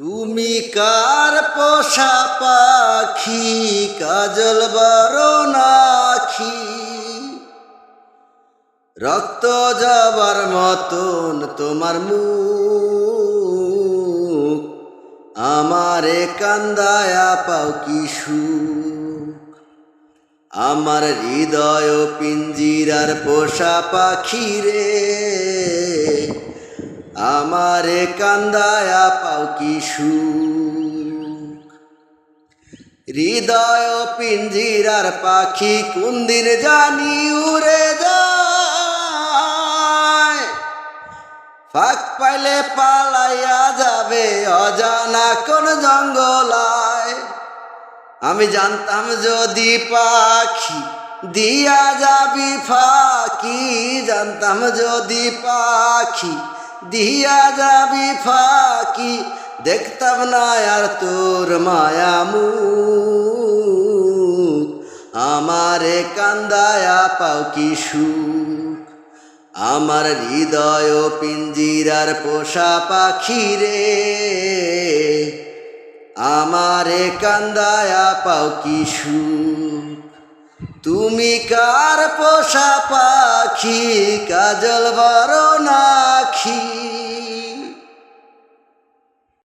তুমি কার পোষা পাখি? কাজল নাখি রক্ত যাবার মতন তোমার মুখ। আমারে কান্দায়া পাও কি সুখ? আমার হৃদয় পিঞ্জিরার পোষা পাখি রে। আমারে কান্দায়া পাও কি হৃদয় পিঞ্জিরার পাখি কুন্দির জানি উড়ে যায়? ফাঁক পাইলে পালাইয়া যাবে অজানা কোন জঙ্গলায়? আমি জানতাম যদি পাখি দিয়া যাবি ফাঁকি, জানতাম যদি পাখি দিয়া যাবি ফাঁকি, দেখতাম না আর তোর মায়ামু আমারে কান্দায়া পাও কি সুখ? আমার হৃদয় পিঞ্জিরার পোষা পাখি রে। আমারে কান্দায়া পাও কি সুখ? তুমি কার পোষা পাখি? কাজল বড়